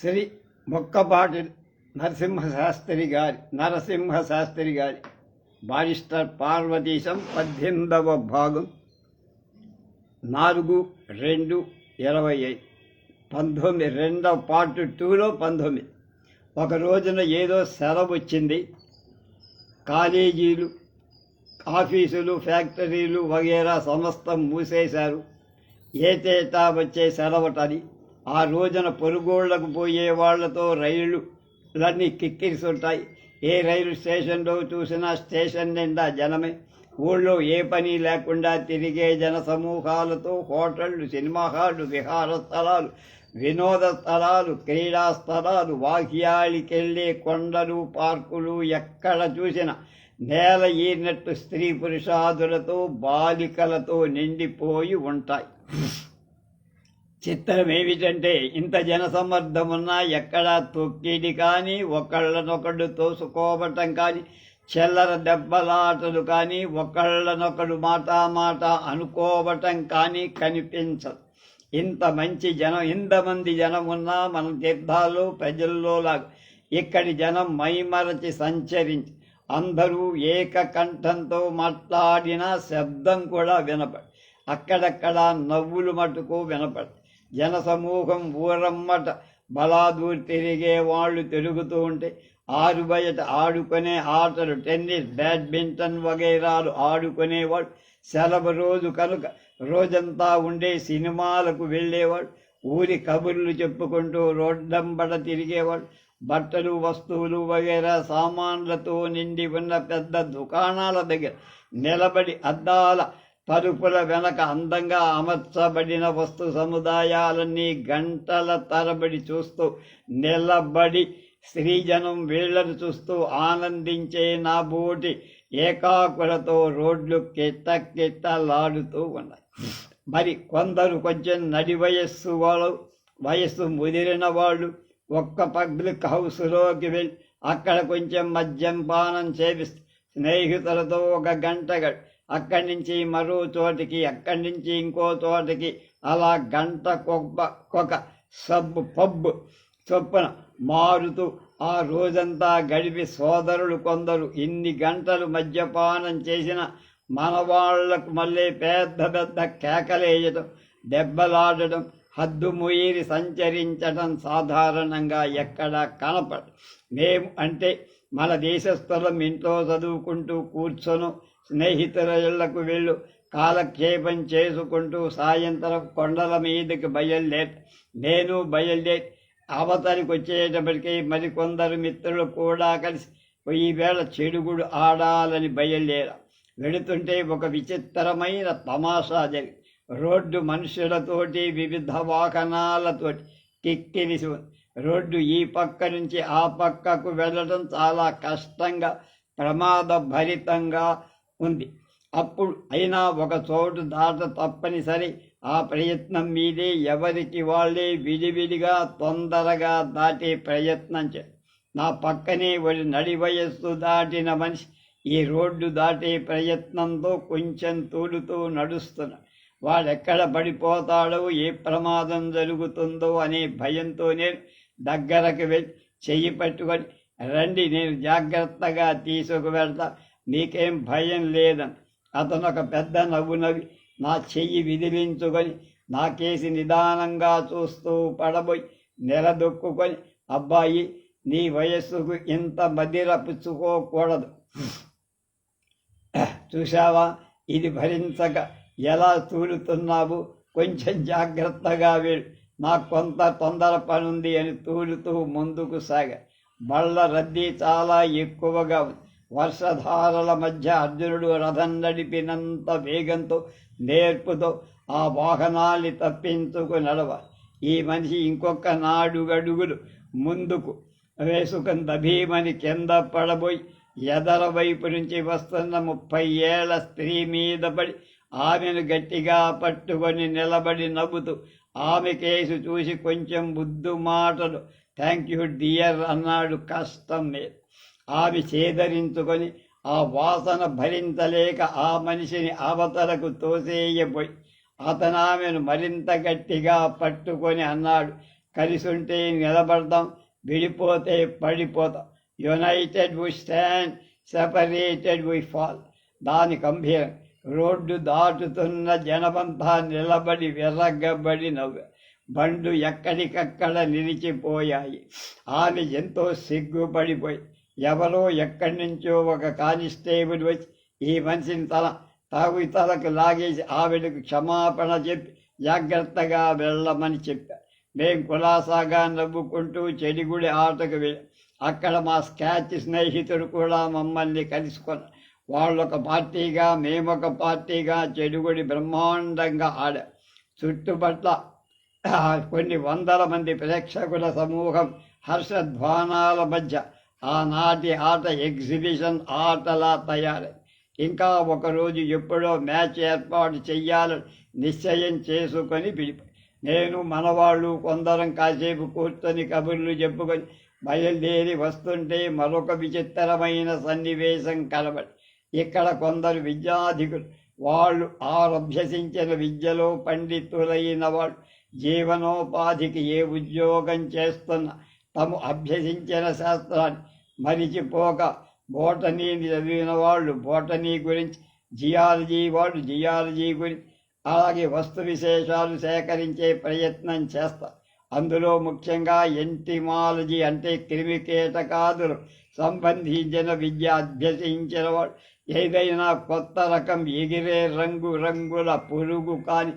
శ్రీ మొక్కపాటి నరసింహశాస్త్రి గారి నరసింహ శాస్త్రి గారి బారిస్టర్ పార్వతీశం పద్దెనిమిదవ భాగం నాలుగు రెండు ఇరవై ఐదు. పంతొమ్మిది రెండవ పార్ట్ టూలో పంతొమ్మిది. ఒక రోజున ఏదో సెలవు వచ్చింది. కాలేజీలు ఆఫీసులు ఫ్యాక్టరీలు వగేరా సమస్తం మూసేశారు. ఏటేటా వచ్చే సెలవుటది. ఆ రోజున పొరుగోళ్ళకు పోయే వాళ్ళతో రైళ్ళన్నీ కిక్కిరిస్తుంటాయి. ఏ రైలు స్టేషన్లో చూసినా స్టేషన్ నిండా జనమే. ఊళ్ళో ఏ పని లేకుండా తిరిగే జన సమూహాలతో హోటళ్ళు సినిమా హాళ్ళు విహార స్థలాలు వినోద స్థలాలు క్రీడా స్థలాలు వాక్యాలికెళ్ళే కొండలు పార్కులు ఎక్కడ చూసినా నేల ఈనట్టు స్త్రీ పురుషాదులతో బాలికలతో నిండిపోయి ఉంటాయి. చిత్రం ఏమిటంటే ఇంత జనసమ్మర్ధమున్నా ఎక్కడా తొక్కిడి కానీ ఒకళ్ళనొకళ్ళు తోసుకోవటం కానీ చెల్లర దెబ్బలాటలు కానీ ఒకళ్ళనొకడు మాట మాట అనుకోవటం కానీ కనిపించదు. ఇంత మంచి జనం ఇంతమంది జనం ఉన్నా మన తీర్థాలు ప్రజల్లో లాగా ఇక్కడి జనం మైమరచి సంచరించి అందరూ ఏకకంఠంతో మాట్లాడిన శబ్దం కూడా వినపడి అక్కడక్కడ నవ్వులు మటుకు వినపడి జనసమూహం ఊరమ్మట బలాదూర్ తిరిగే వాళ్ళు తిరుగుతూ ఉంటే ఆరు బయట ఆడుకునే ఆటలు టెన్నిస్ బ్యాడ్మింటన్ వగైరాలు ఆడుకునేవాడు. సెలవు రోజు కనుక రోజంతా ఉండే సినిమాలకు వెళ్ళేవాడు. ఊరి కబుర్లు చెప్పుకుంటూ రోడ్డంబడ తిరిగేవాడు. బట్టలు వస్తువులు వగైరా సామాన్లతో నిండి ఉన్న పెద్ద దుకాణాల దగ్గర నిలబడి అద్దాల తలుపుల వెనక అందంగా అమర్చబడిన వస్తు సముదాయాలన్నీ గంటల తరబడి చూస్తూ నిలబడి స్త్రీజనం వీళ్ళను చూస్తూ ఆనందించే నా బోటి ఏకాకులతో రోడ్లు కిట్ట కిట్టలాడుతూ ఉన్నాయి. మరి కొందరు కొంచెం నడి వయస్సు వాళ్ళు వయస్సు ముదిరిన వాళ్ళు ఒక్క పబ్లిక్ హౌస్లోకి వెళ్ళి అక్కడ కొంచెం మద్యం పానం చేపిస్తూ స్నేహితులతో ఒక గంట గడి అక్కడి నుంచి మరో చోటికి అక్కడి నుంచి ఇంకో తోటికి అలా గంట కొక్క సబ్బు పబ్బు చొప్పున మారుతూ ఆ రోజంతా గడిపి సోదరులు కొందరు ఇన్ని గంటలు మద్యపానం చేసిన మనవాళ్ళకు మళ్ళీ పెద్ద పెద్ద కేకలేయటం దెబ్బలాడటం హద్దు ముయిరి సంచరించడం సాధారణంగా ఎక్కడా కనపడ మేము అంటే మన దేశస్థలం ఇంట్లో చదువుకుంటూ కూర్చొను స్నేహితుల ఇళ్ళకు వెళ్ళు. కాలక్షేపం చేసుకుంటూ సాయంత్రం కొండల మీదకి బయలుదేరి. నేను బయలుదేరి. అవతలికి వచ్చేటప్పటికీ మరికొందరు మిత్రులు కూడా కలిసి ఈవేళ చెడుగుడు ఆడాలని బయలుదేరా. వెళుతుంటే ఒక విచిత్రమైన తమాషా జరిగి. రోడ్డు మనుషులతోటి వివిధ వాహనాలతోటి కిక్కిరిసి ఉంది రోడ్డు ఈ పక్క నుంచి ఆ పక్కకు వెళ్ళడం చాలా కష్టంగా ప్రమాదభరితంగా ఉంది. అప్పుడు అయినా ఒక చోటు దాట తప్పనిసరి ఆ ప్రయత్నం మీదే ఎవరికి వాళ్ళే విడివిడిగా తొందరగా దాటే ప్రయత్నం చే నా పక్కనే ఒక నడి వయస్సు దాటిన మనిషి ఈ రోడ్డు దాటే ప్రయత్నంతో కొంచెం తూలుతూ నడుస్తున్నా. వాడెక్కడ పడిపోతాడో ఏ ప్రమాదం జరుగుతుందో అనే భయంతో నేను దగ్గరకు వెళ్ళి చెయ్యి పట్టుకొని రండి నేను జాగ్రత్తగా తీసుకువెళ్తా నీకేం భయం లేదని. అతను ఒక పెద్ద నవ్వు నవ్వి నా చెయ్యి విదిలించుకొని నా కేసి నిదానంగా చూస్తూ పడబోయి నిలదొక్కుని అబ్బాయి నీ వయస్సుకు ఇంత మదిర పుచ్చుకోకూడదు. చూశావా? ఇది భరించక ఎలా తూలుతున్నావు? కొంచెం జాగ్రత్తగా వెళ్ళు. నాకు కొంత తొందర పనుంది అని తూలుతూ ముందుకు సాగ. బళ్ళ రద్దీ చాలా ఎక్కువగా ఉంది. వర్షధారల మధ్య అర్జునుడు రథం నడిపినంత వేగంతో నేర్పుతో ఆ వాహనాన్ని తప్పించుకు నడవ. ఈ మనిషి ఇంకొక నాడుగడుగులు ముందుకు వేసుకుని భీమని కింద పడబోయి ఎదర వైపు నుంచి వస్తున్న ముప్పై ఏళ్ళ స్త్రీ మీద పడి ఆమెను గట్టిగా పట్టుకొని నిలబడి నవ్వుతూ ఆమె కేసు చూసి కొంచెం బుద్ధు మాటలు థ్యాంక్ యూ డియర్ అన్నాడు. కష్టం లేదు. ఆమె చేదరించుకొని ఆ వాసన భరించలేక ఆ మనిషిని అవతలకు తోసేయబోయి అతను ఆమెను మరింత గట్టిగా పట్టుకొని అన్నాడు కలిసుంటే నిలబడదాం విడిపోతే పడిపోతాం. United we stand separated we fall దాని గంభీరం రోడ్డు దాటుతున్న జనమంతా నిలబడి విర్రగబడి నవ్వు. బండ్లు ఎక్కడికక్కడ నిలిచిపోయాయి. ఆమె ఎంతో సిగ్గుపడిపోయి ఎవరో ఎక్కడి నుంచో ఒక కానిస్టేబుల్ వచ్చి ఈ మనిషిని తల తాగు తలకు లాగేసి ఆవిడకు క్షమాపణ చెప్పి జాగ్రత్తగా వెళ్ళమని చెప్పారు మేం కులాసాగా నవ్వుకుంటూ చెడిగుడి ఆటకు వెళ్ళి అక్కడ మా స్కాచ్ స్నేహితుడు కూడా మమ్మల్ని కలుసుకొని వాళ్ళొక పార్టీగా మేమొక పార్టీగా చెడుగుడి బ్రహ్మాండంగా ఆడా. చుట్టుపట్ల కొన్ని వందల మంది ప్రేక్షకుల సమూహం హర్షధ్వానాల మధ్య ఆనాటి ఆట ఎగ్జిబిషన్ ఆటలా తయారై. ఇంకా ఒకరోజు ఎప్పుడో మ్యాచ్ ఏర్పాటు చెయ్యాలని నిశ్చయం చేసుకొని పిలిపి. నేను మనవాళ్ళు కొందరం కాసేపు కూర్చొని కబుర్లు చెప్పుకొని బయలుదేరి వస్తుంటే మరొక విచిత్రమైన సన్నివేశం కనబడి ఇక్కడ కొందరు విద్యాధికులు వాళ్ళు ఆరభ్యసించిన విద్యలో పండితులైన వాళ్ళు జీవనోపాధికి ఏ ఉద్యోగం చేస్తున్న తము అభ్యసించిన శాస్త్రాన్ని మరిచిపోక బోటనీని చదివిన వాళ్ళు బోటనీ గురించి జియాలజీ వాళ్ళు జియాలజీ గురించి అలాగే వస్తు విశేషాలు సేకరించే ప్రయత్నం చేస్తారు అందులో ముఖ్యంగా ఎంటిమాలజీ అంటే క్రిమి కీటకాదులు సంబంధించిన విద్య అభ్యసించిన వాళ్ళు ఏదైనా కొత్త రకం ఎగిరే రంగు రంగుల పురుగు కానీ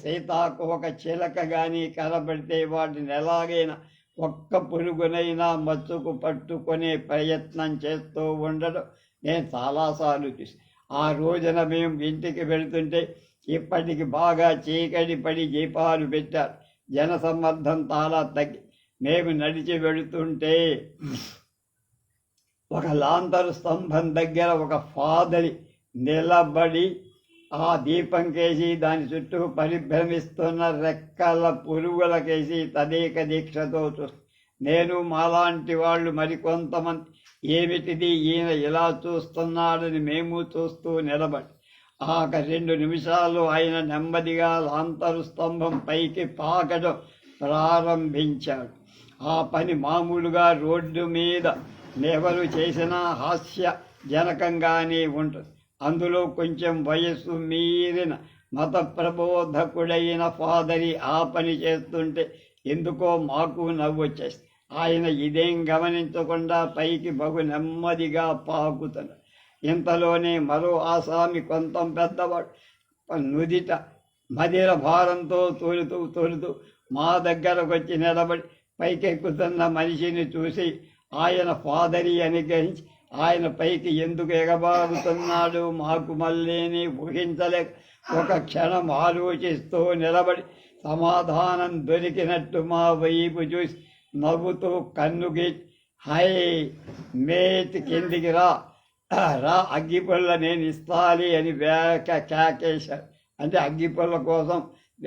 సీతాకోక చిలక కానీ కనబడితే వాటిని ఎలాగైనా ఒక్క పురుగునైనా మత్తుకు పట్టుకునే ప్రయత్నం చేస్తూ ఉండడం నేను చాలాసార్లు చూసి ఆ రోజున మేము ఇంటికి వెళుతుంటే ఇప్పటికి బాగా చీకటి పడి దీపాలు పెట్టారు. జనసమ్మర్ధం చాలా తగ్గి మేము నడిచి వెళుతుంటే ఒక లాంతరు స్తంభం దగ్గర ఒక ఫాదరి నిలబడి ఆ దీపం కేసి దాని చుట్టూ పరిభ్రమిస్తున్న రెక్కల పురుగులకేసి తదేక దీక్షతో నేను మాలాంటి వాళ్ళు మరికొంతమంది. ఏమిటిది? ఈయన ఇలా చూస్తున్నాడని మేము చూస్తూ నిలబడి. ఆక రెండు నిమిషాలు ఆయన నెమ్మదిగా లాంతరు స్తంభం పైకి పాకడం ప్రారంభించాడు. ఆ పని మామూలుగా రోడ్డు మీద ఎవరు చేసినా హాస్య జనకంగానే ఉంటుంది. అందులో కొంచెం వయస్సు మీరిన మత ప్రబోధకుడైన ఫాదరి ఆ పని చేస్తుంటే ఎందుకో మాకు నవ్వు వచ్చేసి ఆయన ఇదేం గమనించకుండా పైకి బహు నెమ్మదిగా పాకుతాడు. ఇంతలోనే మరో ఆసామి కొంత పెద్దవాడు నుదిట మదిర భారంతో తోలుతూ తోలుతూ మా దగ్గరకు వచ్చి నిలబడి పైకెక్కుతున్న మనిషిని చూసి ఆయన ఫాదరి అని గ్రహించి ఆయన పైకి ఎందుకు ఎగబాగుతున్నాడు? మాకు మళ్ళీని ఊహించలేక ఒక క్షణం ఆలోచిస్తూ నిలబడి సమాధానం దొరికినట్టు మా వైపు చూసి నవ్వుతూ కన్నుకి హై మేత్ కిందికి రా. రా అగ్గిపుల్ల నేను ఇస్తాలి అని వేక కేకేశాడు అంటే అగ్గిపుల్ల కోసం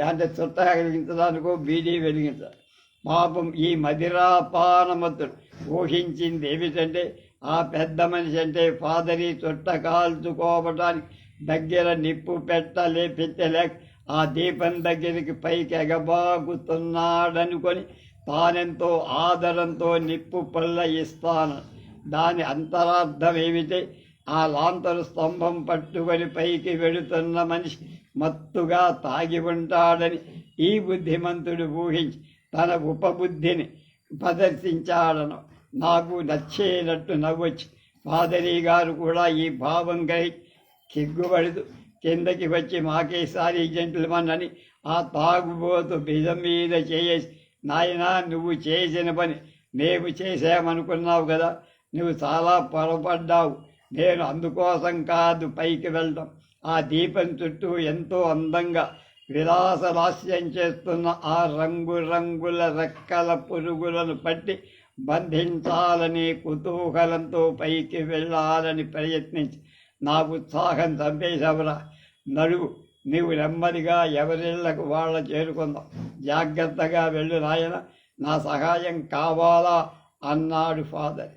అంటే చుట్ట కలిగించడానికో బీడీ వెలిగించాలి పాపం ఈ మదిరాపానమతుడు ఊహించింది ఏమిటంటే ఆ పెద్ద మనిషి అంటే ఫాదరి చుట్ట కాల్చుకోవటానికి దగ్గర నిప్పు పెట్టలే పెట్టలేక ఆ దీపం దగ్గరికి పైకి ఎగబాగుతున్నాడనుకొని తానెంతో ఆదరంతో నిప్పు పళ్ళ ఇస్తాను. దాని అంతరార్థం ఏమిటి? ఆ లాంతరు స్తంభం పట్టుకొని పైకి వెళుతున్న మనిషి మత్తుగా తాగి ఉంటాడని ఈ బుద్ధిమంతుడు ఊహించి తన ఉపబుద్ధిని ప్రదర్శించాడను. నాకు నచ్చేటట్టు నవ్వొచ్చు. పాదరి గారు కూడా ఈ భావం గ్రహి కిగ్గుపడుతూ కిందకి వచ్చి మాకేసారి జంటులమన్ అని ఆ తాగుబోతు బిజం మీద చేయేసి నాయనా నువ్వు చేసిన పని మేము చేసామనుకున్నావు కదా నువ్వు చాలా పొరపడ్డావు. నేను అందుకోసం కాదు పైకి వెళ్ళడం ఆ దీపం చుట్టూ ఎంతో అందంగా విలాసలాస్యం చేస్తున్న ఆ రంగురంగుల రెక్కల పురుగులను పట్టి బంధించాలని కుతూహలంతో పైకి వెళ్ళాలని ప్రయత్నించి నా ఉత్సాహం చంపేశావురా నడువు నీవు నెమ్మదిగా ఎవరిళ్ళకు వాళ్ళ చేరుకుందాం. జాగ్రత్తగా వెళ్ళు నాయన. నా సహాయం కావాలా? అన్నాడు ఫాదర్.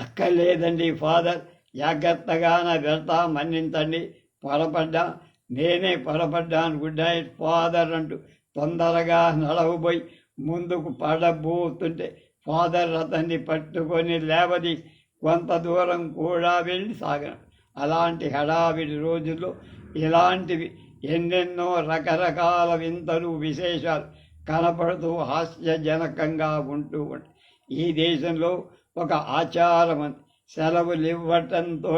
అక్కర్లేదండి ఫాదర్. జాగ్రత్తగా నా వెళ్తా మన్నించండి. పొరపడ్డా. నేనే పొరపడ్డాను. గుడ్ నైట్ ఫాదర్ అంటూ తొందరగా నడవబోయి ముందుకు పడబోతుంటే ఫాదర్ అతన్ని పట్టుకొని లేవది కొంత దూరం కూడా వెళ్ళి సాగను. అలాంటి హడావిడి రోజుల్లో ఇలాంటివి ఎన్నెన్నో రకరకాల వింతలు విశేషాలు కనపడుతూ హాస్యజనకంగా ఉంటూ ఉంటాయి ఈ దేశంలో ఒక ఆచారం ఉంది. సెలవులు ఇవ్వటంతో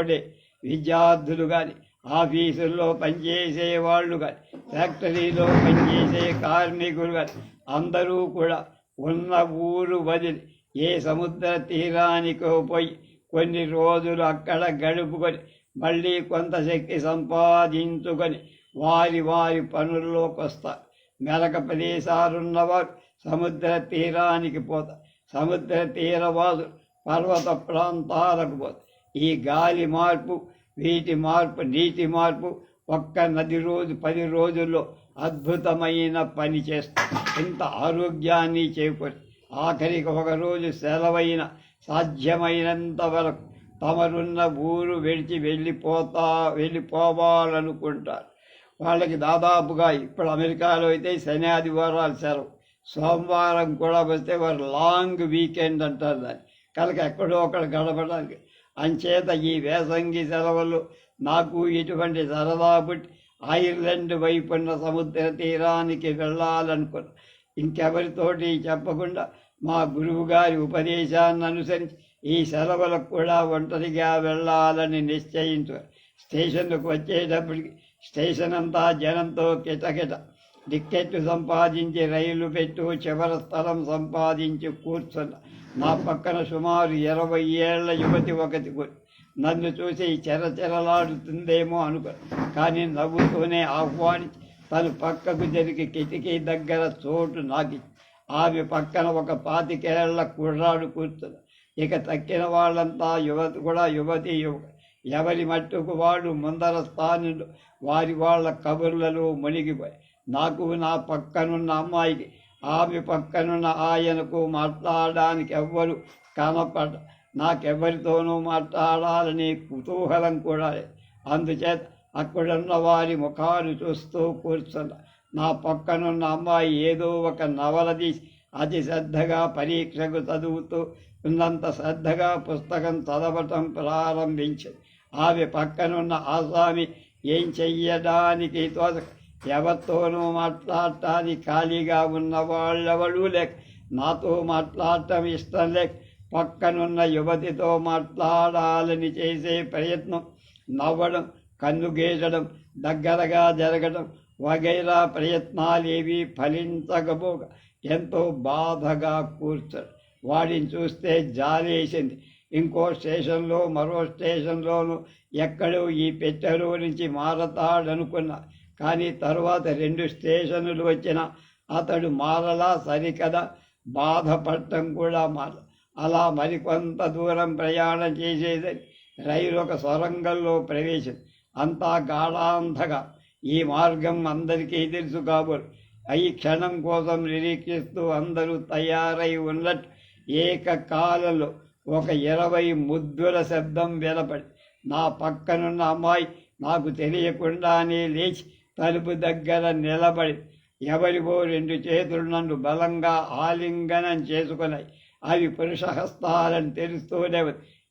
విద్యార్థులు కానీ ఆఫీసుల్లో పనిచేసే వాళ్ళు కానీ ఫ్యాక్టరీలో పనిచేసే కార్మికులు కానీ అందరూ కూడా ఉన్న ఊరు వదిలి ఏ సముద్ర తీరానికో పోయి కొన్ని రోజులు అక్కడ గడుపుకొని మళ్ళీ కొంత శక్తి సంపాదించుకొని వారి వారి పనుల్లోకి వస్తారు మెలక ప్రదేశాలున్నవారు సముద్ర తీరానికి పోతారు సముద్ర తీరవాదు పర్వత ప్రాంతాలకు పోతారు ఈ గాలి మార్పు వీటి మార్పు నీటి మార్పు ఒక్క నది రోజు పది రోజుల్లో అద్భుతమైన పని చేస్తారు ఇంత ఆరోగ్యాన్ని చేకూరి ఆఖరికి ఒక రోజు సెలవైన సాధ్యమైనంత వరకు తమరున్న ఊరు విడిచి వెళ్ళిపోతా వెళ్ళిపోవాలనుకుంటారు. వాళ్ళకి దాదాపుగా ఇప్పుడు అమెరికాలో అయితే శని ఆదివారాలు సెలవు. సోమవారం కూడా వస్తే వారు లాంగ్ వీకెండ్ అంటారు దాన్ని. కనుక ఎక్కడో ఒకడు గడపడానికి. అంచేత ఈ వేసంగి సెలవులు నాకు ఇటువంటి సరదా పుట్టి ఐర్లాండ్ వైపున్న సముద్ర తీరానికి వెళ్ళాలనుకున్న ఇంకెవరితోటి చెప్పకుండా మా గురువు గారి ఉపదేశాన్ని అనుసరించి ఈ సెలవులకు కూడా ఒంటరిగా వెళ్ళాలని నిశ్చయించు స్టేషన్కు వచ్చేటప్పటికి స్టేషన్ అంతా జనంతో కిటకిట టిక్కెట్లు సంపాదించి రైలు పెట్టు చివర స్థలం సంపాదించి కూర్చున్న నా పక్కన సుమారు ఇరవై ఏళ్ళ యువతి ఒకటి కూర్చు నన్ను చూసి చెరచెరలాడుతుందేమో అనుకో కానీ నవ్వుతూనే ఆహ్వానించి తను పక్కకు జరిగి కిటికీ దగ్గర చోటు నాకి ఆమె పక్కన ఒక పాతికేళ్ళ కుర్రాడు కూర్చుని ఇక తక్కిన వాళ్ళంతా యువతి కూడా యువతి ఎవరి మట్టుకు వాడు ముందర స్థానంలో వారి వాళ్ళ కబుర్లలో మునిగిపోయి నాకు నా పక్కనున్న అమ్మాయికి ఆమె పక్కనున్న ఆయనకు మాట్లాడడానికి ఎవ్వరు కనపడ నాకెవరితోనూ మాట్లాడాలని కుతూహలం కూడా అందుచేత అక్కడున్న వారి ముఖాలు చూస్తూ కూర్చున్న నా పక్కనున్న అమ్మాయి ఏదో ఒక నవల తీసి అతి శ్రద్ధగా పరీక్షకు చదువుతూ ఉన్నంత శ్రద్ధగా పుస్తకం చదవటం ప్రారంభించింది. ఆమె పక్కనున్న ఆసామి ఏం చెయ్యడానికి ఎవరితోనూ మాట్లాడటానికి ఖాళీగా ఉన్న వాళ్ళెవడూ లేక నాతో మాట్లాడటం ఇష్టం లేక పక్కనున్న యువతితో మాట్లాడాలని చేసే ప్రయత్నం నవ్వడం కన్నుగేసడం దగ్గరగా జరగడం వగైరా ప్రయత్నాలేవి ఫలించకపోక ఎంతో బాధగా కూర్చోడు వాడిని చూస్తే జాలేసింది. ఇంకో స్టేషన్లో మరో స్టేషన్లోనూ ఎక్కడో ఈ పెట్టెలో నుంచి మారతాడనుకున్నా. కానీ తరువాత రెండు స్టేషన్లు వచ్చిన అతడు మారలా సరికదా. బాధపడటం కూడా మారదు అలా మరికొంత దూరం ప్రయాణం చేసేదని రైలు ఒక సొరంగంలో ప్రవేశం. అంతా గాఢాంధగా. ఈ మార్గం అందరికీ తెలుసు కాబోలు. ఈ క్షణం కోసం నిరీక్షిస్తూ అందరూ తయారై ఉన్నట్టు ఏకకాలంలో ఒక ఇరవై ముద్దుల శబ్దం వినపడి నా పక్కనున్న అమ్మాయి నాకు తెలియకుండానే లేచి తలుపు దగ్గర నిలబడి ఎవరివో రెండు చేతులు నన్ను బలంగా ఆలింగనం చేసుకున్నాయి. అవి పురుషహస్తాలని తెలుస్తూనే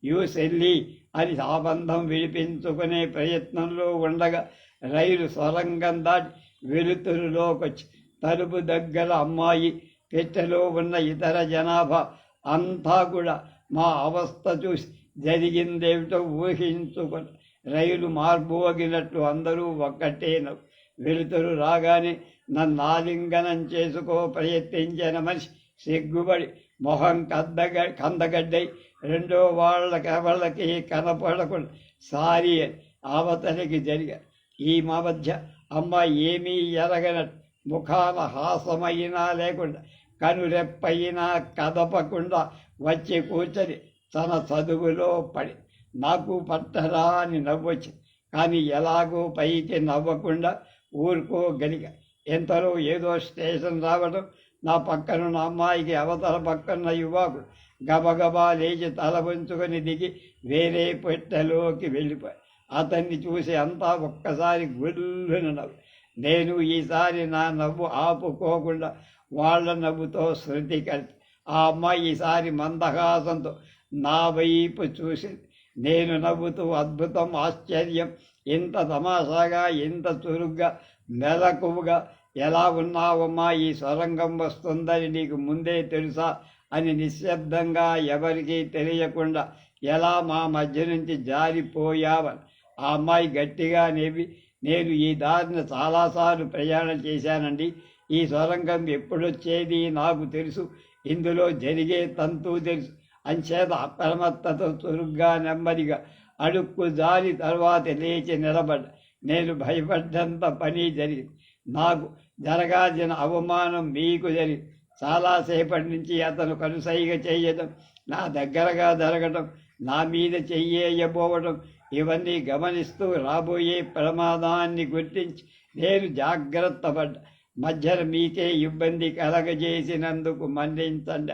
యూసెల్లి యూ అని సాబంధం విడిపించుకునే ప్రయత్నంలో ఉండగా రైలు సొరంగం దాటి వెలుతురులోకొచ్చి తలుపు దగ్గర అమ్మాయి పెట్టెలో ఉన్న ఇతర జనాభా అంతా కూడా మా అవస్థ చూసి జరిగిందేమిటో ఊహించుకొని రైలు మార్బోగినట్టు అందరూ ఒక్కటే నవ్వు. వెలుతురు రాగానే నన్ను ఆలింగనం చేసుకో ప్రయత్నించిన మనిషి సిగ్గుబడి మొహం కద్దగ కందగడ్డై రెండో వాళ్ళకి వాళ్ళకి కనపడకుండా సారీ అని అవతలికి జరిగారు ఈ మా మధ్య అమ్మాయి ఏమీ ఎరగనట్టు ముఖాన హాసమైనా లేకుండా కనురెప్పైనా కదపకుండా వచ్చి కూర్చొని తన చదువులో పడి నాకు పట్టరా అని నవ్వొచ్చింది కానీ ఎలాగో పైకి నవ్వకుండా ఊరుకోగలిగా. ఎంతలో ఏదో స్టేషన్ రావడం నా పక్కనున్న అమ్మాయికి అవతల పక్కన యువకుడు గబగబా లేచి తల వంచుకొని దిగి వేరే పెట్టెలోకి వెళ్ళిపోయి అతన్ని చూసి అంతా ఒక్కసారి గుళ్ళున నవ్వు. నేను ఈసారి నా నవ్వు ఆపుకోకుండా వాళ్ళ నవ్వుతో శృతి కలిసి ఆ అమ్మాయి ఈసారి మందహాసంతో నా వైపు చూసింది. నేను నవ్వుతూ అద్భుతం ఆశ్చర్యం ఇంత తమాషాగా ఇంత చురుగ్గా మెలకువగా ఎలా ఉన్నావమ్మా? ఈ సొరంగం వస్తుందని నీకు ముందే తెలుసా? అని నిశ్శబ్దంగా ఎవరికీ తెలియకుండా ఎలా మా మధ్య నుంచి జారిపోయావని ఆ అమ్మాయి గట్టిగా నేవి నేను ఈ దారిని చాలాసార్లు ప్రయాణం చేశానండి. ఈ సొరంగం ఎప్పుడొచ్చేది నాకు తెలుసు. ఇందులో జరిగే తంతు తెలుసు. అంచేత అప్రమత్తతో చురుగ్గా నెమ్మదిగా అడుక్కు జారి తర్వాత లేచి నిలబడ్డ. నేను భయపడ్డంత పని జరిగింది. నాకు జరగాల్సిన అవమానం మీకు జరిగింది చాలాసేపటి నుంచి అతను కనుసైగ చేయడం నా దగ్గరగా జరగడం నా మీద చెయ్యేయబోవడం ఇవన్నీ గమనిస్తూ రాబోయే ప్రమాదాన్ని గుర్తించి నేను జాగ్రత్త పడ్డా. మధ్యన మీకే ఇబ్బంది కలగజేసినందుకు మన్నించండి.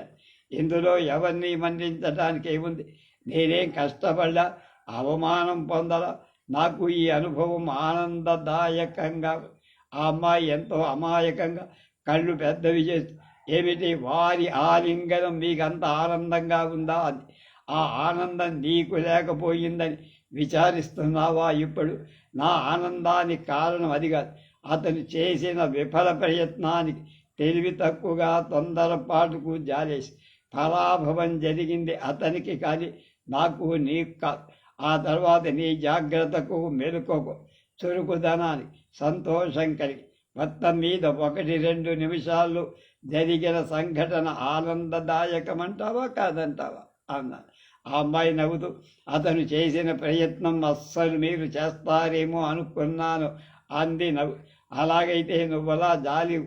ఇందులో ఎవరిని మన్నించడానికి ఏముంది నేనేం కష్టపడ్డా? అవమానం పొందలా? నాకు ఈ అనుభవం ఆనందదాయకంగా ఆ అమ్మాయి ఎంతో అమాయకంగా కళ్ళు పెద్దవి చేసి ఏమిటి? వారి ఆలింగనం మీకంత ఆనందంగా ఉందా? అది ఆ ఆనందం నీకు లేకపోయిందని విచారిస్తున్నావా ఇప్పుడు? నా ఆనందానికి కారణం అది కాదు. అతను చేసిన విఫల ప్రయత్నానికి తెలివి తక్కువగా తొందరపాటుకు జాలేసి పరాభవం జరిగింది అతనికి కానీ నాకు నీకు కాదు. ఆ తర్వాత నీ జాగ్రత్తకు మెలుకోకు. చురుకుదనానికి సంతోషం కలిగి. మొత్తం మీద ఒకటి రెండు నిమిషాల్లో జరిగిన సంఘటన ఆనందదాయకమంటావా కాదంటావా? అన్నాడు. ఆ అమ్మాయి నవ్వుతూ అతను చేసిన ప్రయత్నం అస్సలు మీరు చేస్తారేమో అనుకున్నాను అంది నవ్వు. అలాగైతే నువ్వలా జాలి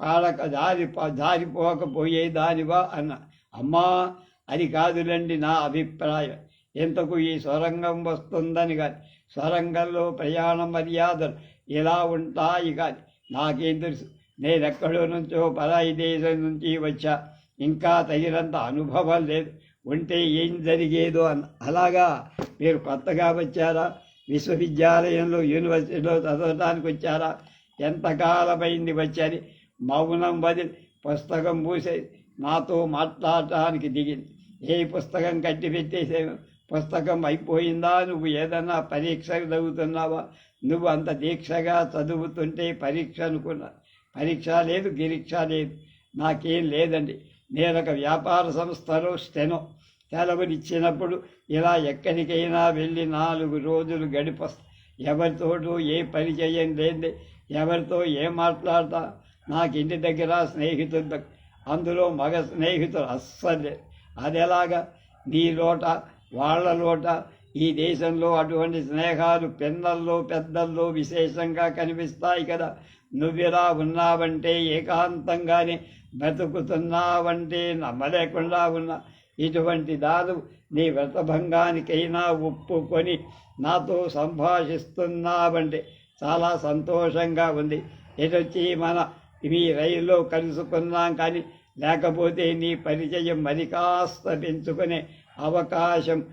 పాడక జారి జారిపోకపోయేదానివా? అన్న. అమ్మా అది కాదులండి నా అభిప్రాయం. ఎంతకు ఈ సొరంగం వస్తుందని కానీ సొరంగంలో ప్రయాణం మర్యాదలు ఇలా ఉంటాయి కానీ నాకేం తెలుసు. నేనెక్కడో నుంచో పరాయి దేశం నుంచి వచ్చా. ఇంకా తగినంత అనుభవం లేదు. ఉంటే ఏం జరిగేదో అన్న అలాగా మీరు కొత్తగా వచ్చారా? విశ్వవిద్యాలయంలో యూనివర్సిటీలో చదవడానికి వచ్చారా? ఎంతకాలమైంది వచ్చని మౌనం వదిలి పుస్తకం పూసే నాతో మాట్లాడటానికి దిగింది. ఏ పుస్తకం కట్టి పెట్టేసేమో పుస్తకం అయిపోయిందా నువ్వు ఏదన్నా పరీక్ష చదువుతున్నావా? నువ్వు అంత దీక్షగా చదువుతుంటే పరీక్ష అనుకున్నా. పరీక్ష లేదు గిరీక్ష లేదు. నాకేం లేదండి. నేను ఒక వ్యాపార సంస్థలో స్టెనో. సెలవునిచ్చినప్పుడు ఇలా ఎక్కడికైనా వెళ్ళి నాలుగు రోజులు గడిపొస్తా ఎవరితోటూ ఏ పని చేయం లేదే ఎవరితో ఏం మాట్లాడతా? నాకు ఇంటి దగ్గర స్నేహితుడు అందులో మగ స్నేహితుడు అస్సలే అది ఎలాగా నీ లోట వాళ్ళ లోట ఈ దేశంలో అటువంటి స్నేహాలు పిన్నల్లో పెద్దల్లో విశేషంగా కనిపిస్తాయి కదా. నువ్విలా ఉన్నావంటే ఏకాంతంగానే బ్రతుకుతున్నావంటే నమ్మలేకుండా ఉన్నా ఇటువంటి దాదు నీ వ్రతభంగానికైనా ఒప్పుకొని నాతో సంభాషిస్తున్నావంటే చాలా సంతోషంగా ఉంది. ఎదొచ్చి మన మీ రైల్లో కలుసుకున్నాం కానీ లేకపోతే నీ పరిచయం మరి కాస్త పెంచుకునే అవకాశం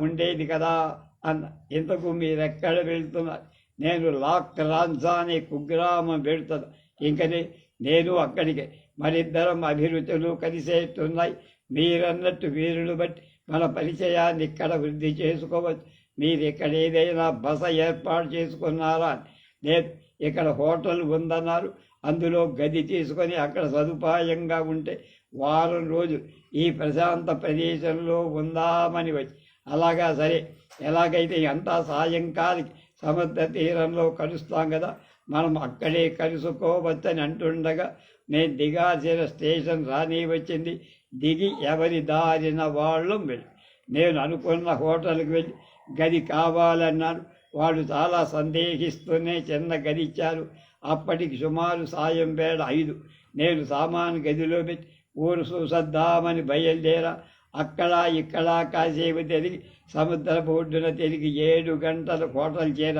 ఉండేది కదా అన్న ఇంతకు మీరెక్కడ వెళ్తున్నారు? నేను లాక్ రాన్సా అనే కుగ్రామం వెళుతున్నా. ఇంకనే నేను అక్కడికి మరిద్దరం అభిరుచులు కలిసేట్టున్నాయి. మీరన్నట్టు వీరులు బట్టి మన పరిచయాన్ని ఇక్కడ వృద్ధి చేసుకోవచ్చు. మీరు ఇక్కడ ఏదైనా బస ఏర్పాటు చేసుకున్నారా? లేదు ఇక్కడ హోటల్ ఉందన్నారు. అందులో గది తీసుకొని అక్కడ సదుపాయంగా ఉంటే వారం రోజు ఈ ప్రశాంత ప్రదేశంలో ఉందామని వచ్చి అలాగా సరే ఎలాగైతే అంతా సాయంకాలికి సముద్ర తీరంలో కలుస్తాం కదా మనం అక్కడే కలుసుకోవచ్చని అంటుండగా నేను దిగాల్సిన స్టేషన్ రాని వచ్చింది. దిగి ఎవరి దారిన వాళ్ళు వెళ్ళి నేను అనుకున్న హోటల్కి వెళ్ళి గది కావాలన్నాను. వాళ్ళు చాలా సందేహిస్తూనే చిన్న గది ఇచ్చారు. అప్పటికి సుమారు సాయం వేళ ఐదు. నేను సామాను గదిలో పెట్టి ఊరు చూసద్దామని బయలుదేరా. అక్కడ ఇక్కడ కాసేపు తిరిగి సముద్ర బొడ్డున తిరిగి ఏడు గంటల హోటల్ చేర.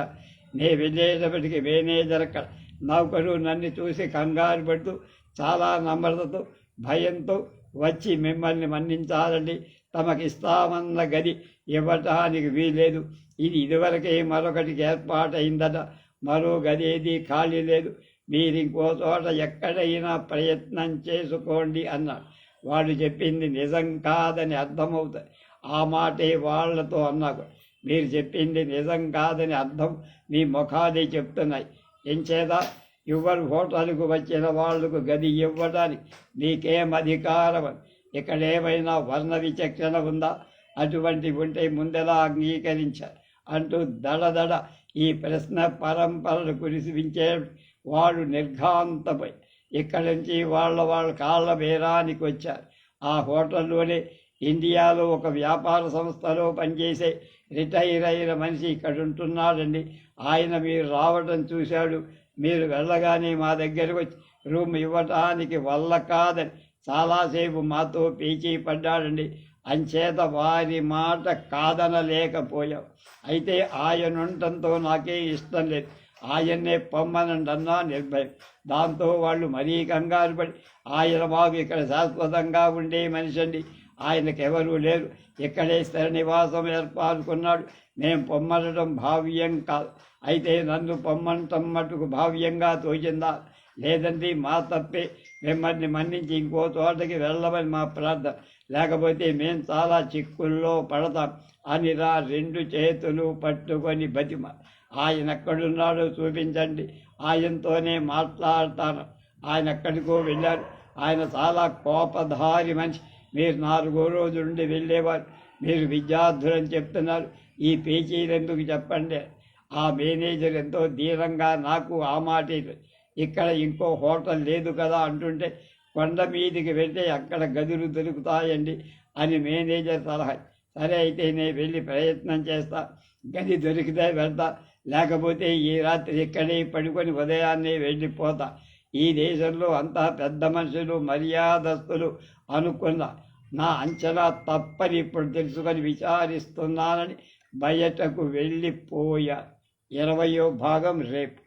నే వెళ్ళేటప్పటికి మేనేజర్ అక్కడ. నౌకరు నన్ను చూసి కంగారు పడుతూ చాలా నమ్రతతో భయంతో వచ్చి మిమ్మల్ని మన్నించాలండి. తమకిస్తామన్న గది ఇవ్వటానికి వీలేదు ఇది ఇదివరకే మరొకటికి ఏర్పాటైందట. మరో గది ఏది ఖాళీ లేదు. మీరు ఇంకో చోట ఎక్కడైనా ప్రయత్నం చేసుకోండి అన్నాడు వాడు చెప్పింది నిజం కాదని అర్థమవుతుంది. ఆ మాటే వాళ్ళతో అన్నాడు మీరు చెప్పింది నిజం కాదని అర్థం మీ ముఖాలే చెప్తున్నాయి. ఎంచేదా ఎవరు హోటల్కు వచ్చిన వాళ్ళకు గది ఇవ్వడానికి నీకేం అధికారం? ఇక్కడ ఏమైనా వర్ణ విచక్షణ ఉందా? అటువంటి ఉంటే ముందెలా అంగీకరించారు అంటూ దడదడ ఈ ప్రశ్న పరంపరలు కురిసించే వాడు నిర్ఘాంతపై. ఇక్కడి నుంచి వాళ్ళ వాళ్ళ కాళ్ళ బేరానికి వచ్చారు. ఆ హోటల్లోనే ఇండియాలో ఒక వ్యాపార సంస్థలో పనిచేసే రిటైర్ అయిన మనిషి ఇక్కడ ఉంటున్నాడండి ఆయన మీరు రావడం చూశాడు. మీరు వెళ్ళగానే మా దగ్గరకు వచ్చి రూమ్ ఇవ్వటానికి వల్ల కాదని చాలాసేపు మాతో పీచి పడ్డాడండి. అంచేత వారి మాట కాదనలేకపోయాం. అయితే ఆయనుండటంతో నాకే ఇష్టం లేదు. ఆయన్నే పొమ్మనంటన్నా నిర్భయం. దాంతో వాళ్ళు మరీ కంగారు పడి ఆయన బాబు ఇక్కడ శాశ్వతంగా ఉండే మనిషి అండి. ఆయనకు ఎవరూ లేరు. ఇక్కడే స్థిర నివాసం ఏర్పాటుకున్నాడు. మేము పొమ్మనడం భావ్యం కాదు. అయితే నన్ను పొమ్మంటం మటుకు భావ్యంగా తోచిందా? లేదండి మా తప్పే. మిమ్మల్ని మన్నించి ఇంకో తోటకి వెళ్ళమని మా ప్రార్థన. లేకపోతే మేము చాలా చిక్కుల్లో పడతాం. అని రా రెండు చేతులు పట్టుకొని బతిమ ఆయన ఎక్కడున్నాడో చూపించండి. ఆయనతోనే మాట్లాడతాను. ఆయన ఎక్కడికో వెళ్ళారు ఆయన చాలా కోపధారి మనిషి. మీరు నాలుగో రోజు నుండి వెళ్ళేవారు. మీరు విద్యార్థులని చెప్తున్నారు. ఈ పేచీలు ఎందుకు చెప్పండి? ఆ మేనేజర్ ఎంతో ధీరంగా నాకు ఆ మాట ఇక్కడ ఇంకో హోటల్ లేదు కదా అంటుంటే కొండ మీదికి వెళ్తే అక్కడ గదులు దొరుకుతాయండి అని మేనేజర్ సలహా. సరే అయితే నేను వెళ్ళి ప్రయత్నం చేస్తా. గది దొరికితే వెళ్తా. లేకపోతే ఈ రాత్రి ఇక్కడే పడుకొని ఉదయాన్నే వెళ్ళిపోతా. ఈ దేశంలో అంతా పెద్ద మనుషులు మర్యాదస్తులు అనుకున్న నా అంచనా తప్పని ఇప్పుడు తెలుసుకొని విచారిస్తున్నానని బయటకు వెళ్ళిపోయా. ఇరవయో భాగం రేపు.